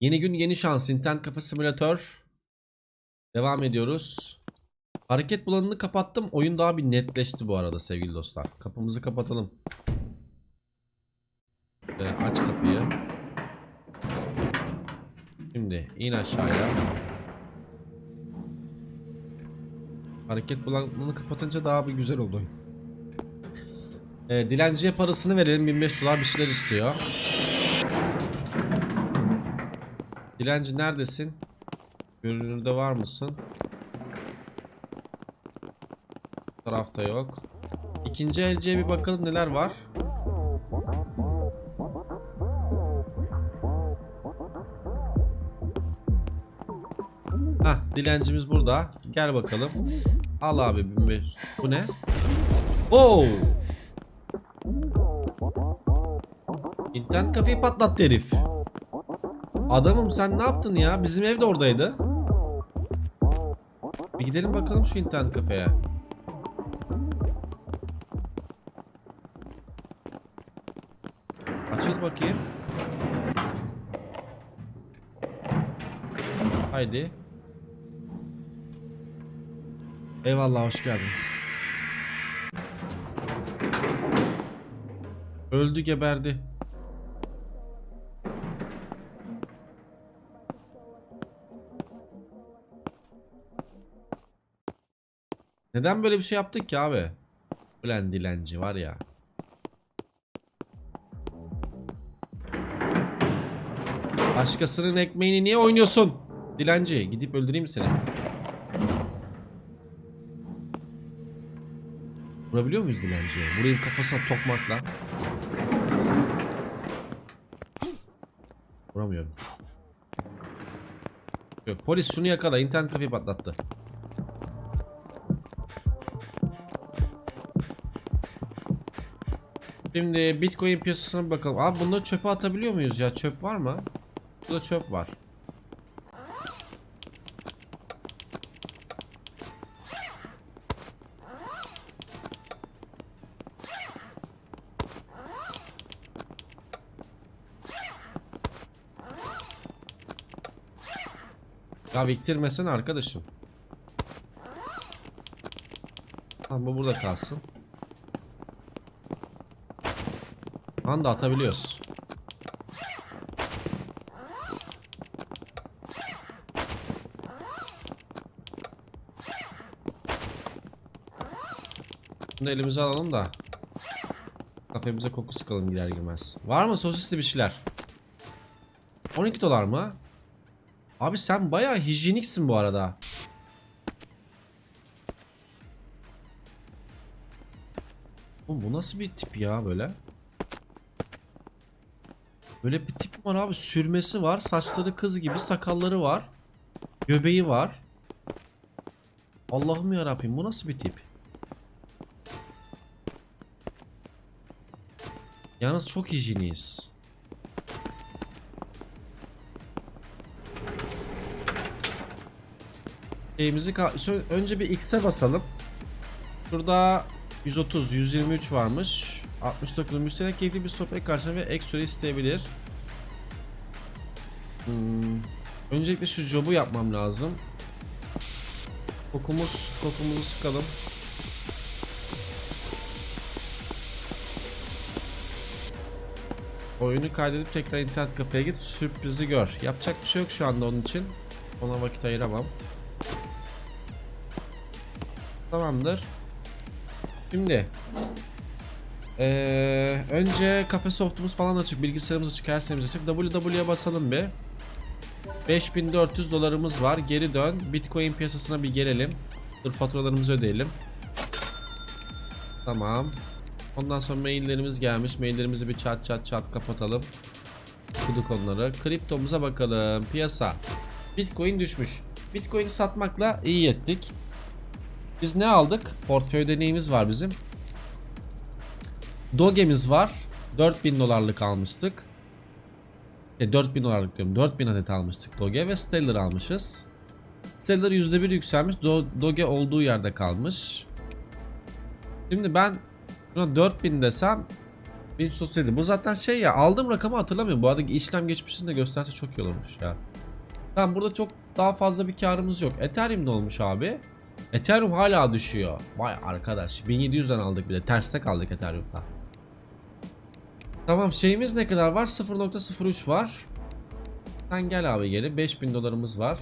Yeni gün yeni şans. İnternet kafe simülatör. Devam ediyoruz. Hareket bulanını kapattım. Oyun daha bir netleşti bu arada sevgili dostlar. Kapımızı kapatalım. Ee, aç kapıyı. Şimdi in aşağıya. Hareket bulanını kapatınca daha bir güzel oldu. Ee, dilenciye parasını verelim. 1500 dolar bir şeyler istiyor. Dilenci neredesin? Görünürde var mısın? Bu tarafta yok. İkinci elciye bir bakalım neler var. Hah dilencimiz burada. Gel bakalım. Al abi 1500. Bu ne? Oo! İnternet kafeyi patlattı herif. Adamım sen ne yaptın ya? Bizim ev de oradaydı. Bir gidelim bakalım şu internet kafeye. Açıl bakayım. Haydi. Eyvallah hoş geldin. Öldü geberdi. Neden böyle bir şey yaptık ki abi? Ulan dilenci var ya. Başkasının ekmeğini niye oynuyorsun? Dilenci gidip öldüreyim seni? Vurabiliyor muyuz dilenciye? Vurayım kafasına tokmakla. Vuramıyorum. Yok, polis şunu yakala internet kafeyi patlattı. Şimdi Bitcoin piyasasına bakalım. Abi bunları çöpe atabiliyor muyuz ya? Çöp var mı? Burada çöp var. Ya viktirmesene arkadaşım. Tamam bu burada kalsın. Anda atabiliyoruz. Bunu elimize alalım da kafemize koku sıkalım girer girmez. Var mı sosisli bir şeyler? 12 dolar mı? Abi sen bayağı hijyeniksin bu arada. Oğlum bu nasıl bir tip ya böyle? Böyle bir tip var abi. Sürmesi var. Saçları kız gibi. Sakalları var. Göbeği var. Allah'ım ya Rabbim bu nasıl bir tip? Yalnız çok hijyeniyiz. Şeyimizi önce bir X'e basalım. Şurada 130, 123 varmış. 69 müşteri keyifli bir sohbet karşılığında ve ek süre isteyebilir. Hmm. Öncelikle şu job'u yapmam lazım. Kokumuz, kokumuzu sıkalım. Oyunu kaydedip tekrar internet kafeye git sürprizi gör. Yapacak bir şey yok şu anda onun için. Ona vakit ayıramam. Tamamdır. Şimdi ee, önce kafe softumuz falan açık, bilgisayarımız açık, her şeyimiz açık. www'ye basalım bir. 5400 dolarımız var. Geri dön. Bitcoin piyasasına bir gelelim. Dur faturalarımızı ödeyelim. Tamam. Ondan sonra maillerimiz gelmiş. Maillerimizi bir çat çat çat kapatalım. Kuduk onları. Kriptomuza bakalım. Piyasa. Bitcoin düşmüş. Bitcoin'i satmakla iyi ettik. Biz ne aldık? Portföyde neyimiz var bizim? Doge'miz var. 4000 dolarlık almıştık. E 4000 dolarlık diyorum. 4000 adet almıştık Doge ve Stellar almışız. Stellar %1 yükselmiş. Do- Doge olduğu yerde kalmış. Şimdi ben buna 4000 desem 1337. Bu zaten şey ya aldığım rakamı hatırlamıyorum. Bu arada işlem geçmişini de gösterse çok iyi olurmuş ya. Tamam burada çok daha fazla bir karımız yok. Ethereum ne olmuş abi? Ethereum hala düşüyor. Vay arkadaş 1700'den aldık bile. Terste kaldık Ethereum'da. Tamam şeyimiz ne kadar var? 0.03 var. Sen gel abi geri. 5000 dolarımız var.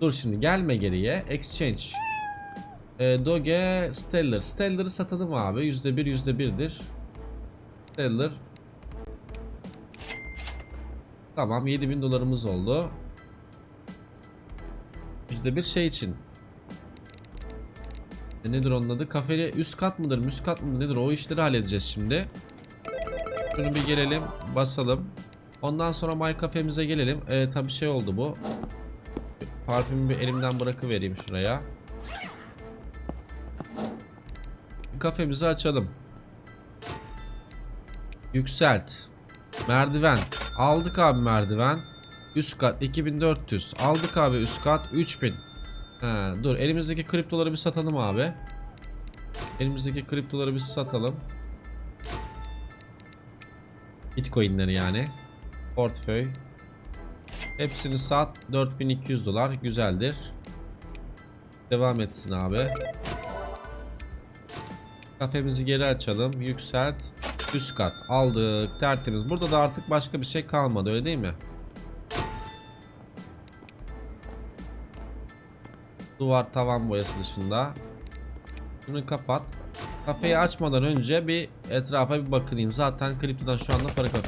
Dur şimdi gelme geriye. Exchange. E, Doge Stellar. Stellar'ı satalım abi. %1 %1'dir. Stellar. Tamam 7000 dolarımız oldu. %1 şey için. E, nedir onun adı? Kafeli üst kat mıdır, üst kat mıdır nedir? O işleri halledeceğiz şimdi. Şunu bir gelelim, basalım. Ondan sonra My Cafe'mize gelelim. E, tabii şey oldu bu. Parfümü bir elimden bırakıvereyim şuraya. Kafemizi açalım. Yükselt. Merdiven. Aldık abi merdiven. Üst kat 2400. Aldık abi üst kat 3000. He, dur elimizdeki kriptoları bir satalım abi. Elimizdeki kriptoları bir satalım. Bitcoin'leri yani. Portföy. Hepsini sat. 4200 dolar. Güzeldir. Devam etsin abi. Kafemizi geri açalım. Yükselt. Üst kat. Aldık. Tertemiz. Burada da artık başka bir şey kalmadı öyle değil mi? Duvar tavan boyası dışında. Şunu kapat. Kafeyi açmadan önce bir etrafa bir bakınayım. Zaten kriptodan şu anda para kap.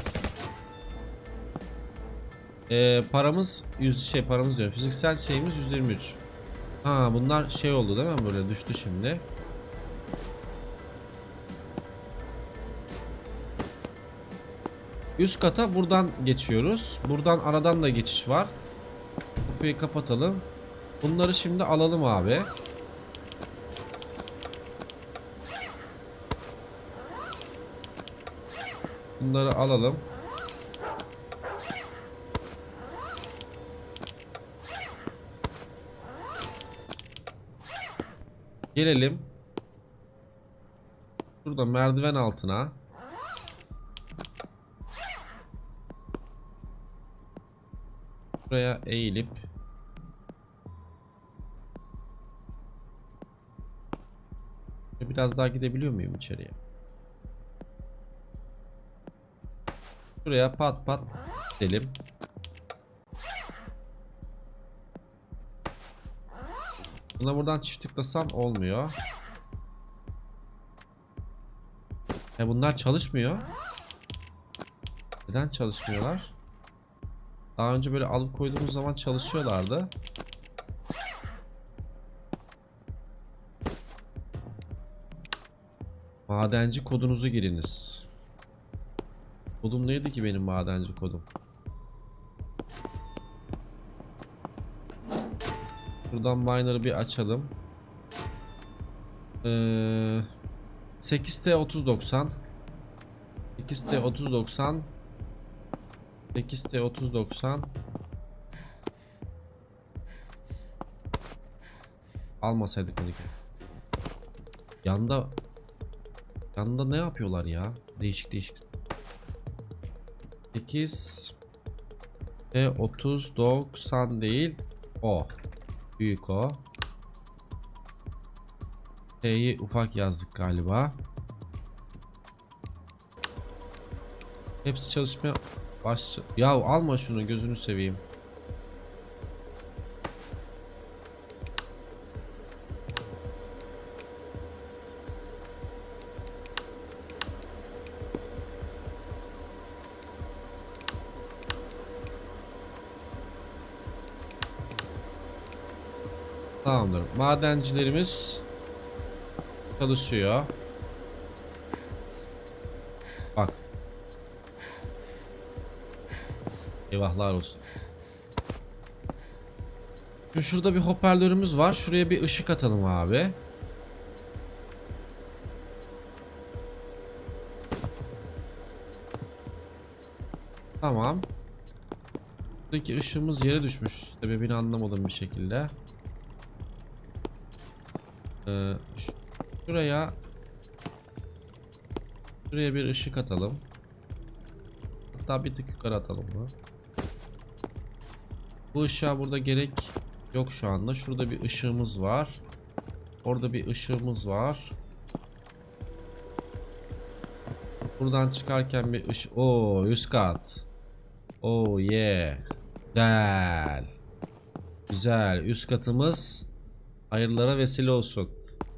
Ee, paramız 100 şey paramız diyor. Fiziksel şeyimiz 123. Ha bunlar şey oldu değil mi? Böyle düştü şimdi. Üst kata buradan geçiyoruz. Buradan aradan da geçiş var. Kapıyı kapatalım. Bunları şimdi alalım abi. Bunları alalım. Gelelim. Şurada merdiven altına. Buraya eğilip Biraz daha gidebiliyor muyum içeriye? Şuraya pat pat gidelim. Buna buradan çift tıklasan olmuyor. E bunlar çalışmıyor. Neden çalışmıyorlar? Daha önce böyle alıp koyduğumuz zaman çalışıyorlardı. Madenci kodunuzu giriniz. Kodum neydi ki benim madenci kodum? Buradan miner'ı bir açalım. Ee, 8T 3090 8T 3090 8T 3090 Almasaydık onu ki. Yanda Yanında ne yapıyorlar ya? Değişik değişik. 8 e 30 90 değil. O. Büyük o. T'yi ufak yazdık galiba. Hepsi çalışmaya baş. Ya alma şunu gözünü seveyim. Tamamdır. Madencilerimiz çalışıyor. Bak. Eyvahlar olsun. Şimdi şurada bir hoparlörümüz var. Şuraya bir ışık atalım abi. Tamam. Buradaki ışığımız yere düşmüş. Sebebini anlamadım bir şekilde. Ee, şuraya Şuraya bir ışık atalım. Hatta bir tık yukarı atalım bunu. Bu ışığa burada gerek yok şu anda. Şurada bir ışığımız var. Orada bir ışığımız var. Buradan çıkarken bir ışık. Oo üst kat. Oh yeah. Güzel. Güzel. Üst katımız hayırlara vesile olsun.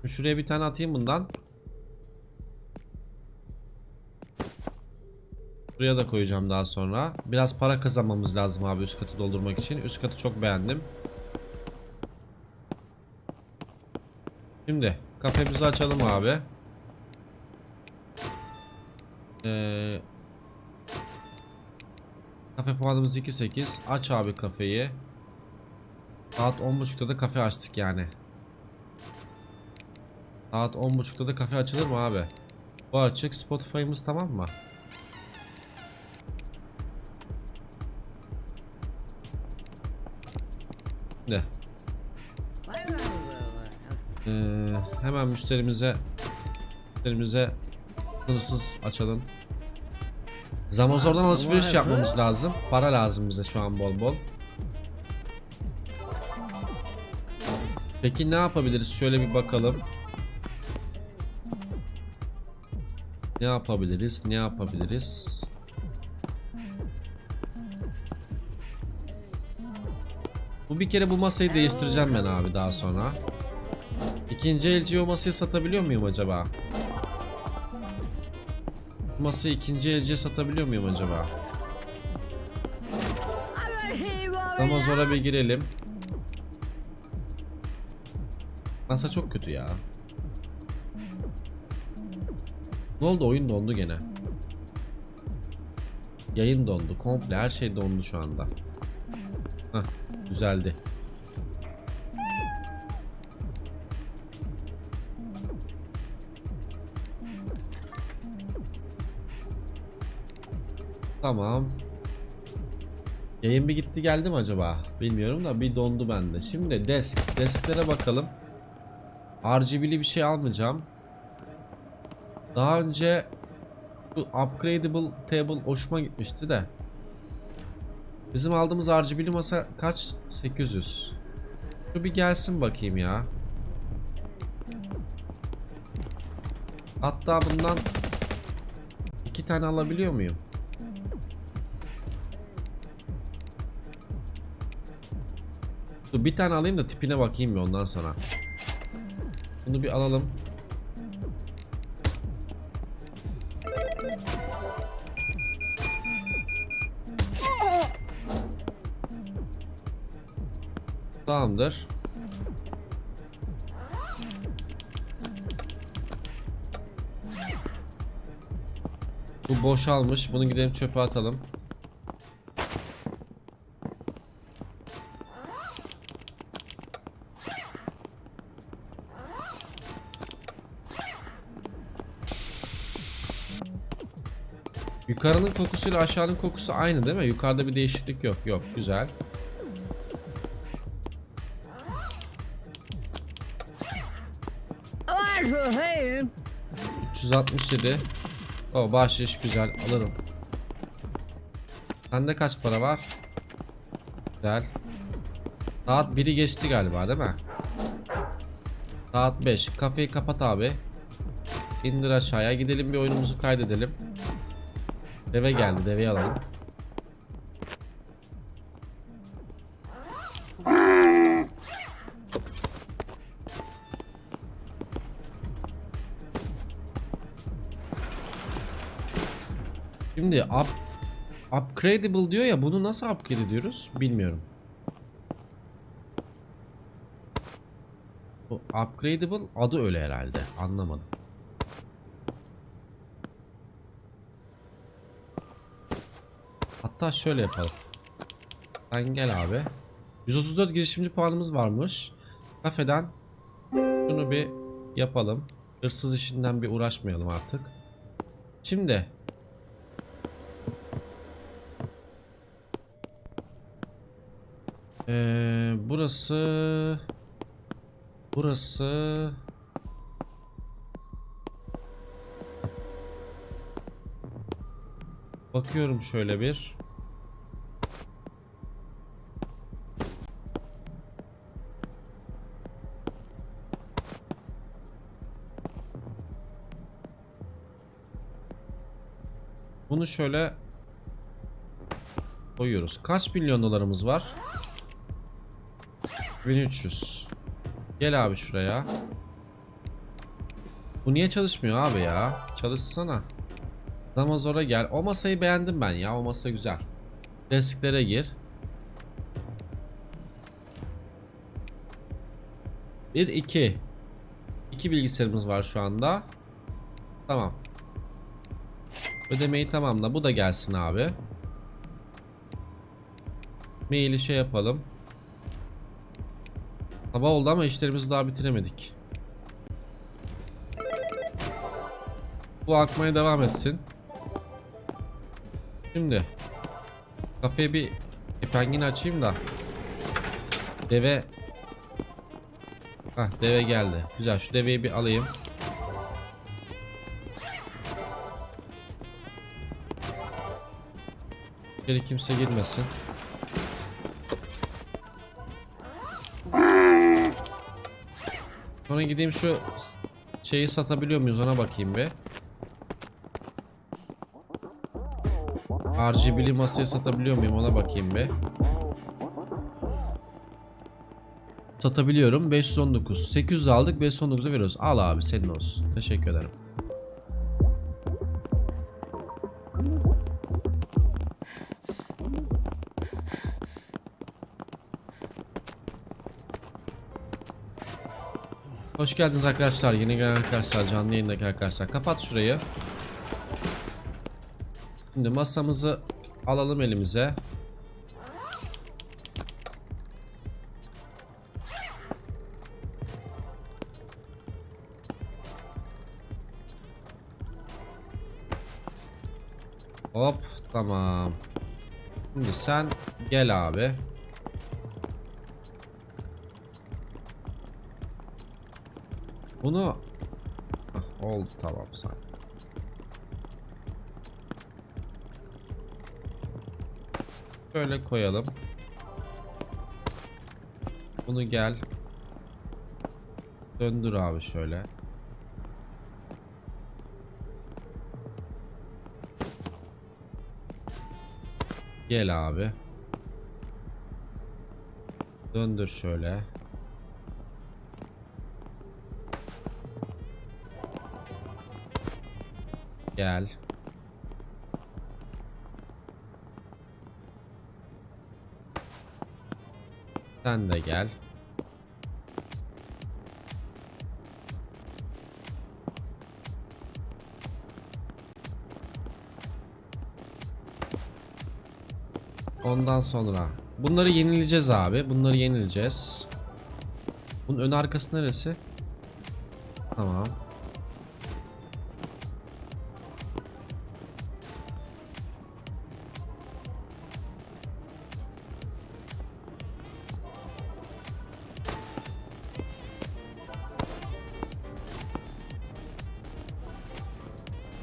Şuraya bir tane atayım bundan. Buraya da koyacağım daha sonra. Biraz para kazanmamız lazım abi üst katı doldurmak için. Üst katı çok beğendim. Şimdi kafemizi açalım abi. Ee, kafe puanımız 2.8. Aç abi kafeyi. Saat 10.30'da da kafe açtık yani. Saat 10.30'da da kafe açılır mı abi? Bu açık. Spotify'ımız tamam mı? Ne? Ee, hemen müşterimize müşterimize sınırsız açalım. Zamazor'dan alışveriş yapmamız lazım. Para lazım bize şu an bol bol. Peki ne yapabiliriz? Şöyle bir bakalım. Ne yapabiliriz? Ne yapabiliriz? Bu bir kere bu masayı değiştireceğim ben abi daha sonra. İkinci elciye o masayı satabiliyor muyum acaba? Bu masayı ikinci elciye satabiliyor muyum acaba? Ama zora bir girelim. Masa çok kötü ya. Ne oldu oyun dondu gene. Yayın dondu. Komple her şey dondu şu anda. Hah düzeldi. Tamam. Yayın bir gitti geldi mi acaba? Bilmiyorum da bir dondu bende. Şimdi desk. Desklere bakalım. RGB'li bir şey almayacağım. Daha önce bu upgradable table hoşuma gitmişti de. Bizim aldığımız RGB'li masa kaç? 800. Şu bir gelsin bakayım ya. Hatta bundan iki tane alabiliyor muyum? Dur bir tane alayım da tipine bakayım bir ondan sonra. Bunu bir alalım. Tamamdır. Bu boşalmış. Bunu gidelim çöpe atalım. Yukarının kokusuyla aşağının kokusu aynı değil mi? Yukarıda bir değişiklik yok. Yok. Güzel. 367. O bahşiş güzel alırım. Sende kaç para var? Güzel. Saat 1'i geçti galiba değil mi? Saat 5. Kafeyi kapat abi. İndir aşağıya. Gidelim bir oyunumuzu kaydedelim. Deve geldi. Deveyi alalım. Up upgradable diyor ya bunu nasıl upgrade ediyoruz bilmiyorum. Bu upgradable adı öyle herhalde anlamadım. Hatta şöyle yapalım. Sen gel abi. 134 girişimci puanımız varmış. Kafeden şunu bir yapalım. Hırsız işinden bir uğraşmayalım artık. Şimdi Ee, burası burası Bakıyorum şöyle bir. Bunu şöyle koyuyoruz. Kaç milyon dolarımız var? 1300. Gel abi şuraya. Bu niye çalışmıyor abi ya? Çalışsana. Zamazor'a gel. O masayı beğendim ben ya. O masa güzel. Desklere gir. Bir iki. İki bilgisayarımız var şu anda. Tamam. Ödemeyi tamamla. Bu da gelsin abi. Maili şey yapalım. Sabah oldu ama işlerimizi daha bitiremedik. Bu akmaya devam etsin. Şimdi kafeye bir pengin açayım da deve Hah deve geldi. Güzel şu deveyi bir alayım. İçeri kimse girmesin. Sonra gideyim şu şeyi satabiliyor muyuz ona bakayım bir. RGB'li masayı satabiliyor muyum ona bakayım bir. Satabiliyorum. 519 800 aldık. 519'a veriyoruz. Al abi senin olsun. Teşekkür ederim Hoş geldiniz arkadaşlar yeni gelen arkadaşlar canlı yayındaki arkadaşlar kapat şurayı Şimdi masamızı alalım elimize Hop tamam. Şimdi sen gel abi. Bunu Hah, oldu tamam sen. Şöyle koyalım. Bunu gel. Döndür abi şöyle. Gel abi. Döndür şöyle. Gel. Sen de gel. Ondan sonra bunları yenileceğiz abi. Bunları yenileceğiz. Bunun ön arkası neresi? Tamam.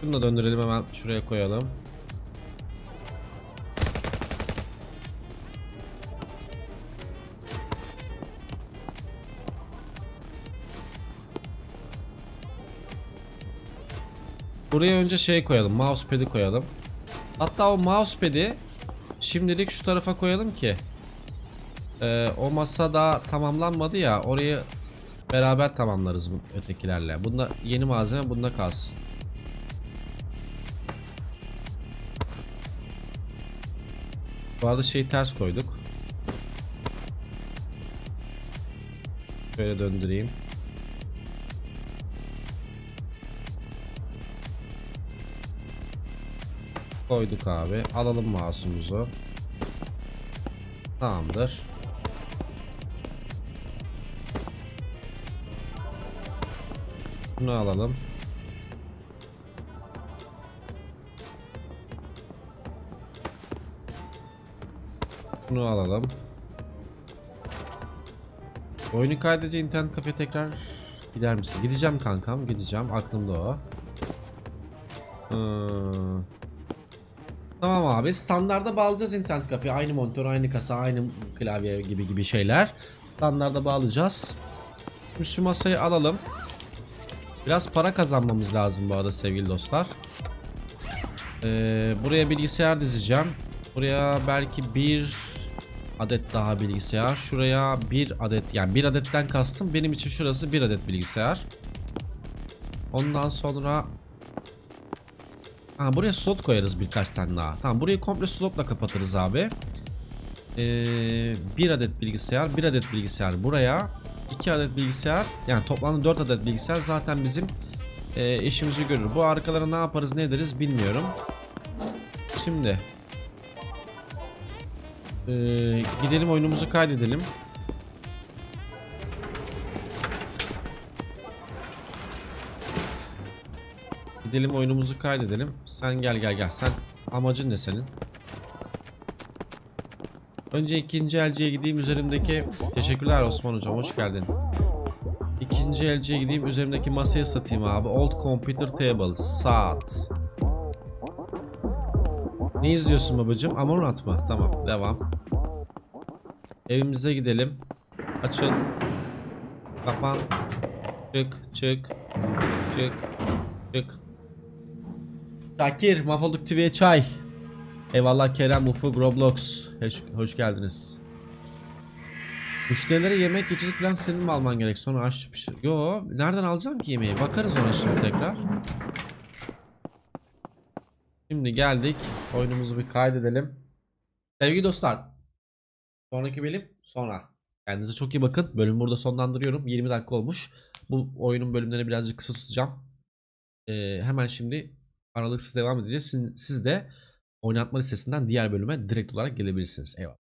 Bunu da döndürelim hemen şuraya koyalım. Buraya önce şey koyalım. Mousepad'i koyalım. Hatta o mousepad'i şimdilik şu tarafa koyalım ki ee, o masa daha tamamlanmadı ya orayı beraber tamamlarız bu ötekilerle. Bunda yeni malzeme bunda kalsın. Bu arada şeyi ters koyduk. Şöyle döndüreyim. Koyduk abi. Alalım mouse'umuzu. Tamamdır. Bunu alalım. Bunu alalım. Oyunu kaydedince internet kafe tekrar gider misin? Gideceğim kankam, gideceğim. Aklımda o. Ee, Tamam abi. Standarda bağlayacağız internet kafeye. Aynı monitör, aynı kasa, aynı klavye gibi gibi şeyler. Standarda bağlayacağız. Şimdi şu masayı alalım. Biraz para kazanmamız lazım bu arada sevgili dostlar. Ee, buraya bilgisayar dizeceğim. Buraya belki bir adet daha bilgisayar. Şuraya bir adet yani bir adetten kastım benim için şurası bir adet bilgisayar. Ondan sonra Ha, buraya slot koyarız birkaç tane daha. Tamam burayı komple slotla kapatırız abi. Ee, bir adet bilgisayar, bir adet bilgisayar buraya. iki adet bilgisayar yani toplamda 4 adet bilgisayar zaten bizim e, işimizi görür. Bu arkalara ne yaparız ne ederiz bilmiyorum. Şimdi ee, gidelim oyunumuzu kaydedelim. Gidelim oyunumuzu kaydedelim. Sen gel gel gel. Sen amacın ne senin? Önce ikinci elciye gideyim üzerimdeki Teşekkürler Osman hocam hoş geldin. İkinci elciye gideyim üzerimdeki masayı satayım abi. Old Computer Table saat. Ne izliyorsun babacım? Amorant mı? Tamam devam. Evimize gidelim. Açıl. Kapan. Çık çık. Çık. Çık. Şakir, Mahvolduk TV'ye çay. Eyvallah Kerem, Ufuk, Roblox. Hoş, hoş geldiniz. Müşterilere yemek içecek falan senin mi alman gerek? Sonra aç pişir. Yo, nereden alacağım ki yemeği? Bakarız ona şimdi tekrar. Şimdi geldik. Oyunumuzu bir kaydedelim. Sevgili dostlar. Sonraki bölüm sonra. Kendinize çok iyi bakın. Bölümü burada sonlandırıyorum. 20 dakika olmuş. Bu oyunun bölümlerini birazcık kısa tutacağım. Ee, hemen şimdi aralıksız devam edeceğiz. Siz, siz de oynatma listesinden diğer bölüme direkt olarak gelebilirsiniz. Eyvallah.